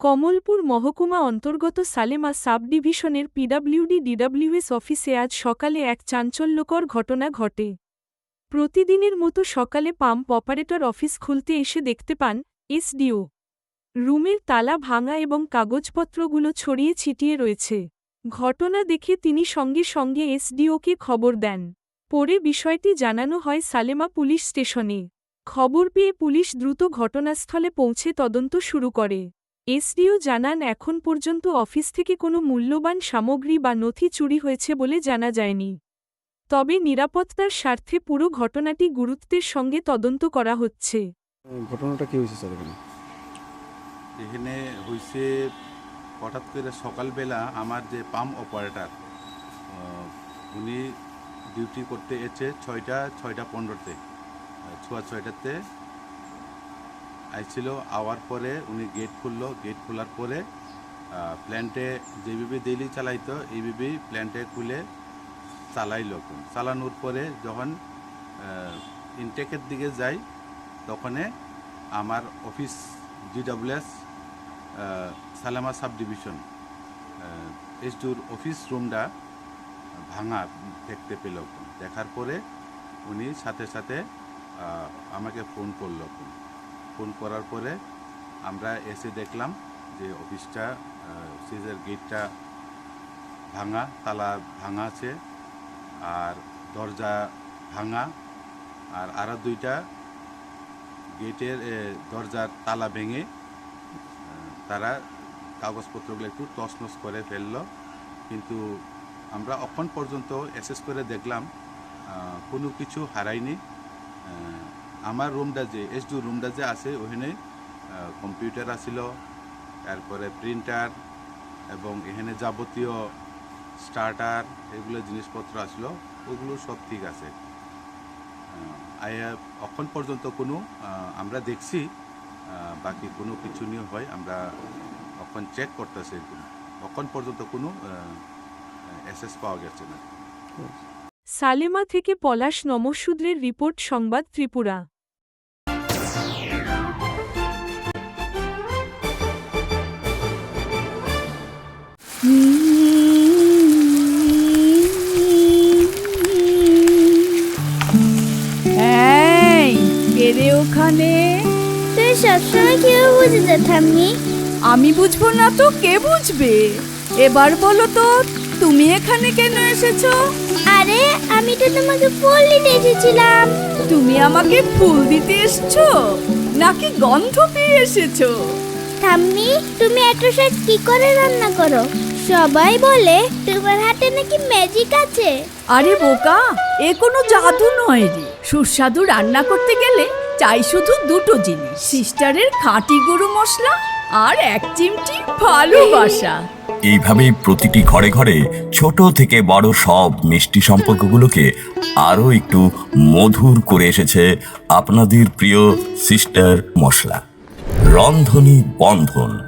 কমলপুর মহকুমা অন্তর্গত সালেমা সাব ডিভিশনের পিডাব্লিউডি ডিডাব্লিউএস অফিসে আজ সকালে এক চাঞ্চল্যকর ঘটনা ঘটে। প্রতিদিনের মতো সকালে পাম্প অপারেটর অফিস খুলতে এসে দেখতে পান এসডিও। রুমের তালা ভাঙা এবং কাগজপত্রগুলো ছড়িয়ে ছিটিয়ে রয়েছে। ঘটনা দেখে তিনি সঙ্গে সঙ্গে এসডিওকে খবর দেন। পরে বিষয়টি জানানো হয় সালেমা পুলিশ স্টেশনে। খবর পেয়ে পুলিশ দ্রুত ঘটনাস্থলে পৌঁছে তদন্ত শুরু করে। এসডিও জানান এখন পর্যন্ত অফিস থেকে কোনো মূল্যবান সামগ্রী বা নথি চুরি হয়েছে বলে জানা যায়নি। তবে নিরাপত্তার স্বার্থে পুরো ঘটনাটি গুরুত্বের সঙ্গে তদন্ত করা হচ্ছে। ঘটনাটা কি হয়েছে স্যার এখানে? এখানে হয়েছে হঠাৎ করে সকালবেলা আমার যে পাম্প অপারেটর উনি ডিউটি করতে এসে ছয়টা ছয়টা পনেরোতে ছোয়া ছয়টাতে আইছিল, আওয়ার পরে উনি গেট খুললো। গেট খোলার পরে প্ল্যান্টে যেভাবে ডেইলি চালাইতো এইভাবেই প্ল্যান্টে খুলে চালাইলো চালানোর পরে যখন ইনটেকের দিকে যাই, তখনে আমার অফিস জিডাব্লিউএস সালামা সাব ডিভিশন এসডুর অফিস রুমটা ভাঙা দেখতে পেল দেখার পরে উনি সাথে সাথে আমাকে ফোন করল ফোন করার পরে আমরা এসে দেখলাম যে অফিসটা সিজের গেটটা ভাঙা, তালা ভাঙা আছে আর দরজা ভাঙা আর আরও দুইটা গেটের দরজার তালা ভেঙে তারা কাগজপত্রগুলো একটু তছনছ করে ফেলল। কিন্তু আমরা অখন পর্যন্ত অ্যাসেস করে দেখলাম কোনো কিছু হারায়নি। আমার রুমটা যে এসডু রুমটা যে আছে, ওখানে কম্পিউটার আছিল তারপরে প্রিন্টার এবং এখানে যাবতীয় স্টার্টার এগুলো জিনিসপত্র আসলো, ওগুলো সব ঠিক আছে। আয়া, এখন পর্যন্ত কোনো আমরা দেখছি বাকি কোনো কিছু নিয়ে হয়, আমরা এখন চেক করতেছি এখন পর্যন্ত কোনো এসএস পাওয়া গেছে না। সালেমা থেকে পলাশ নমশূদ্রের রিপোর্ট সংবাদ ত্রিপুরা। ওখানে? তুই সবসময় কীভাবে বুঝে ঠাম্মি আমি বুঝব না তো কে বুঝবে? এবার বলো তো তুমি এখানে কেন এসেছ? আরে আমি তোমাকে ফুল দিতে এসেছিলাম। তুমি আমাকে ফুল দিতে এসছো? নাকি গন্ধ পেয়ে এসেছ? ঠাম্মি তুমি এত শাক কি করে রান্না করো? সবাই বলে তোমার হাতে নাকি ম্যাজিক আছে। আরে বোকা এ কোনো জাদু নয় রে। সুস্বাদু রান্না করতে গেলে চাই শুধু দুটো জিনিস। সিস্টারের খাঁটি গরু মশলা আর এক চিমটি ভালোবাসা এইভাবেই প্রতিটি ঘরে ঘরে ছোট থেকে বড় সব মিষ্টি সম্পর্কগুলোকে আরও একটু মধুর করে এসেছে আপনাদের প্রিয় সিস্টার মশলা। রন্ধনী বন্ধন।